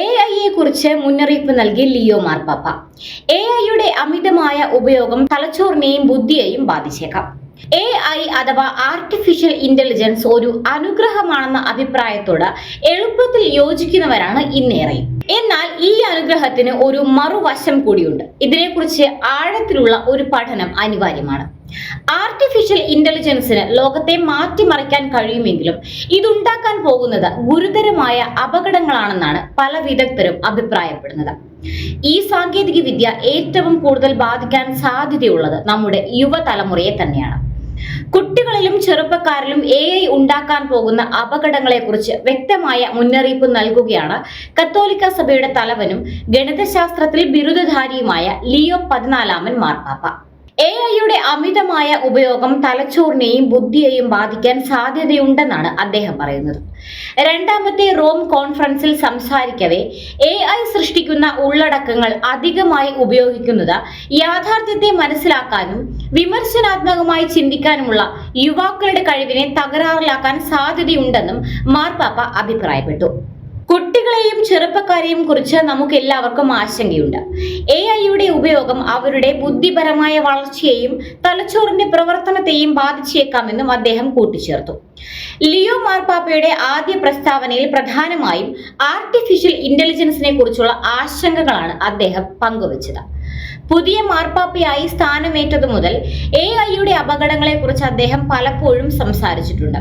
A ഐയെ കുറിച്ച് മുന്നറിയിപ്പ് നൽകി ലിയോ മാർപ്പാപ്പ. എ ഐയുടെ അമിതമായ ഉപയോഗം തലച്ചോറിനെയും ബുദ്ധിയെയും ബാധിച്ചേക്കാം. എ ഐ അഥവാ ആർട്ടിഫിഷ്യൽ ഇന്റലിജൻസ് ഒരു അനുഗ്രഹമാണെന്ന അഭിപ്രായത്തോട് എളുപ്പത്തിൽ യോജിക്കുന്നവരാണ് ഇന്നേറെയും. എന്നാൽ ഈ അനുഗ്രഹത്തിന് ഒരു മറുവശം കൂടിയുണ്ട്. ഇതിനെക്കുറിച്ച് ആഴത്തിലുള്ള ഒരു പഠനം അനിവാര്യമാണ്. ആർട്ടിഫിഷ്യൽ ഇന്റലിജൻസിന് ലോകത്തെ മാറ്റിമറിക്കാൻ കഴിയുമെങ്കിലും ഇതുണ്ടാക്കാൻ പോകുന്നത് ഗുരുതരമായ അപകടങ്ങളാണെന്നാണ് പല വിദഗ്ധരും അഭിപ്രായപ്പെടുന്നത്. ഈ സാങ്കേതിക വിദ്യ ഏറ്റവും കൂടുതൽ ബാധിക്കാൻ സാധ്യതയുള്ളത് നമ്മുടെ യുവതലമുറയെ തന്നെയാണ്. കുട്ടികളിലും ചെറുപ്പക്കാരിലും എ ഐ ഉണ്ടാക്കാൻ പോകുന്ന അപകടങ്ങളെക്കുറിച്ച് വ്യക്തമായ മുന്നറിയിപ്പ് നൽകുകയാണ്. കത്തോലിക്ക സഭയുടെ തലവനും ഗണിതശാസ്ത്രത്തിൽ ബിരുദധാരിയുമായ ലിയോ പതിനാലാമൻ മാർപ്പാപ്പ. എ ഐയുടെ അമിതമായ ഉപയോഗം തലച്ചോറിനെയും ബുദ്ധിയെയും ബാധിക്കാൻ സാധ്യതയുണ്ടെന്നാണ് അദ്ദേഹം പറയുന്നത്. രണ്ടാമത്തെ റോം കോൺഫറൻസിൽ സംസാരിക്കവേ എ ഐ സൃഷ്ടിക്കുന്ന ഉള്ളടക്കങ്ങൾ അധികമായി ഉപയോഗിക്കുന്നത് യാഥാർത്ഥ്യത്തെ മനസ്സിലാക്കാനും വിമർശനാത്മകമായി ചിന്തിക്കാനുമുള്ള യുവാക്കളുടെ കഴിവിനെ തകരാറിലാക്കാൻ സാധ്യതയുണ്ടെന്നും മാർപ്പാപ്പ അഭിപ്രായപ്പെട്ടു. കുട്ടികളെയും ചെറുപ്പക്കാരെയും കുറിച്ച് നമുക്ക് എല്ലാവർക്കും ആശങ്കയുണ്ട് എ ഐയുടെ ഉപയോഗം അവരുടെ ബുദ്ധിപരമായ വളർച്ചയെയും തലച്ചോറിന്റെ പ്രവർത്തനത്തെയും ബാധിച്ചേക്കാമെന്നും അദ്ദേഹം കൂട്ടിച്ചേർത്തു. ലിയോ മാർപ്പാപ്പയുടെ ആദ്യ പ്രസ്താവനയിൽ പ്രധാനമായും ആർട്ടിഫിഷ്യൽ ഇന്റലിജൻസിനെ കുറിച്ചുള്ള ആശങ്കകളാണ് അദ്ദേഹം പങ്കുവച്ചത്. പുതിയ മാർപ്പാപ്പയായി സ്ഥാനമേറ്റതു മുതൽ എ ഐയുടെ അപകടങ്ങളെ കുറിച്ച് അദ്ദേഹം പലപ്പോഴും സംസാരിച്ചിട്ടുണ്ട്.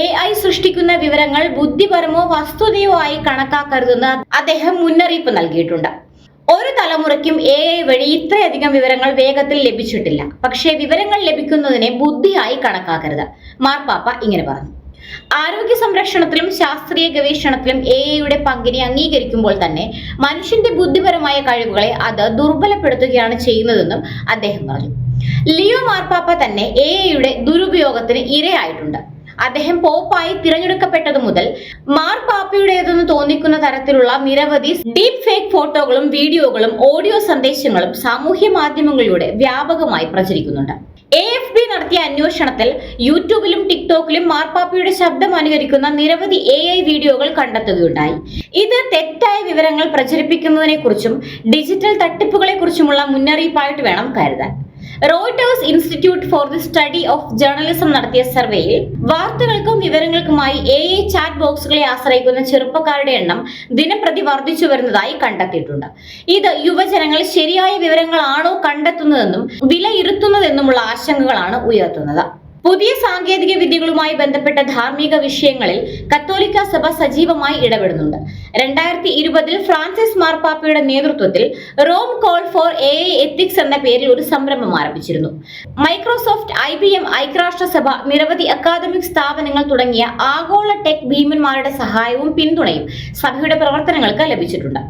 എ ഐ സൃഷ്ടിക്കുന്ന വിവരങ്ങൾ ബുദ്ധിപരമോ വസ്തുതയോ ആയി കണക്കാക്കരുതെന്ന് അദ്ദേഹം മുന്നറിയിപ്പ് നൽകിയിട്ടുണ്ട്. ഒരു തലമുറയ്ക്കും എ ഐ വഴി ഇത്രയധികം വിവരങ്ങൾ വേഗത്തിൽ ലഭിച്ചിട്ടില്ല. പക്ഷേ വിവരങ്ങൾ ലഭിക്കുന്നതിനെ ബുദ്ധിയായി കണക്കാക്കരുത്. മാർപ്പാപ്പ ഇങ്ങനെ പറഞ്ഞു. ആരോഗ്യ സംരക്ഷണത്തിലും ശാസ്ത്രീയ ഗവേഷണത്തിലും എ ഐയുടെ പങ്കിനെ അംഗീകരിക്കുമ്പോൾ തന്നെ മനുഷ്യന്റെ ബുദ്ധിപരമായ കഴിവുകളെ അത് ദുർബലപ്പെടുത്തുകയാണ് ചെയ്യുന്നതെന്നും അദ്ദേഹം പറഞ്ഞു. ലിയോ മാർപ്പാപ്പ തന്നെ എ ഐയുടെ ദുരുപയോഗത്തിന് ഇരയായിട്ടുണ്ട്. അദ്ദേഹം പോപ്പായി തിരഞ്ഞെടുക്കപ്പെട്ടതു മുതൽ മാർപ്പാപ്പയുടേതെന്ന് തോന്നിക്കുന്ന തരത്തിലുള്ള നിരവധി ഡീപ് ഫേക്ക് ഫോട്ടോകളും വീഡിയോകളും ഓഡിയോ സന്ദേശങ്ങളും സാമൂഹ്യ മാധ്യമങ്ങളിലൂടെ വ്യാപകമായി പ്രചരിക്കുന്നുണ്ട്. എ നടത്തിയ അന്വേഷണത്തിൽ യൂട്യൂബിലും ടിക്ടോക്കിലും മാർപ്പാപ്പയുടെ ശബ്ദം അനുകരിക്കുന്ന നിരവധി എ ഐ വീഡിയോകൾ കണ്ടെത്തുകയുണ്ടായി. ഇത് തെറ്റായ വിവരങ്ങൾ പ്രചരിപ്പിക്കുന്നതിനെ കുറിച്ചും ഡിജിറ്റൽ തട്ടിപ്പുകളെ കുറിച്ചുമുള്ള മുന്നറിയിപ്പായിട്ട് വേണം കരുതാൻ. Reuters institute for the study of journalism നടത്തിയ സർവേയിൽ വാർത്തകൾക്കും വിവരങ്ങൾക്കുമായി എ ഐ ചാറ്റ് ബോക്സുകളെ ആശ്രയിക്കുന്ന ചെറുപ്പക്കാരുടെ എണ്ണം ദിനപ്രതി വർദ്ധിച്ചു വരുന്നതായി കണ്ടെത്തിയിട്ടുണ്ട്. ഇത് യുവജനങ്ങൾ ശരിയായ വിവരങ്ങളാണോ കണ്ടെത്തുന്നതെന്നും വിലയിരുത്തുന്നതെന്നുമുള്ള ആശങ്കകളാണ് ഉയർത്തുന്നത്. പുതിയ സാങ്കേതിക വിദ്യകളുമായി ബന്ധപ്പെട്ട ധാർമ്മിക വിഷയങ്ങളിൽ കത്തോലിക്ക സഭ സജീവമായി ഇടപെടുന്നുണ്ട്. രണ്ടായിരത്തി ഇരുപതിൽ ഫ്രാൻസിസ് മാർപ്പാപ്പയുടെ നേതൃത്വത്തിൽ Rome call for A ethics എന്ന പേരിൽ ഒരു സംരംഭം ആരംഭിച്ചിരുന്നു. മൈക്രോസോഫ്റ്റ് ഐ ബി എം ഐക്യരാഷ്ട്രസഭ നിരവധി അക്കാദമിക് സ്ഥാപനങ്ങൾ തുടങ്ങിയ ആഗോള ടെക് ഭീമന്മാരുടെ സഹായവും പിന്തുണയും സഭയുടെ പ്രവർത്തനങ്ങൾക്ക് ലഭിച്ചിട്ടുണ്ട്.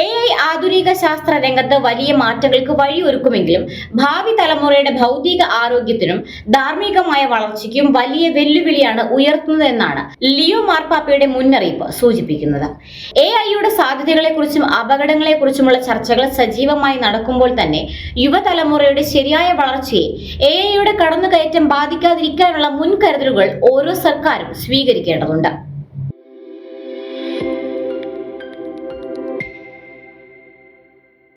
എ ഐ ആധുനിക ശാസ്ത്ര രംഗത്ത് വലിയ മാറ്റങ്ങൾക്ക് വഴിയൊരുക്കുമെങ്കിലും ഭാവി തലമുറയുടെ ഭൗതിക ആരോഗ്യത്തിനും ധാർമ്മികമായ വളർച്ചയ്ക്കും വലിയ വെല്ലുവിളിയാണ് ഉയർത്തുന്നതെന്നാണ് ലിയോ മാർപ്പാപ്പയുടെ മുന്നറിയിപ്പ് സൂചിപ്പിക്കുന്നത്. എ ഐയുടെ സാധ്യതകളെക്കുറിച്ചും അപകടങ്ങളെക്കുറിച്ചുമുള്ള ചർച്ചകൾ സജീവമായി നടക്കുമ്പോൾ തന്നെ യുവതലമുറയുടെ ശരിയായ വളർച്ചയെ എ ഐയുടെ കടന്നുകയറ്റം ബാധിക്കാതിരിക്കാനുള്ള മുൻകരുതലുകൾ ഓരോ സർക്കാരും സ്വീകരിക്കേണ്ടതുണ്ട്.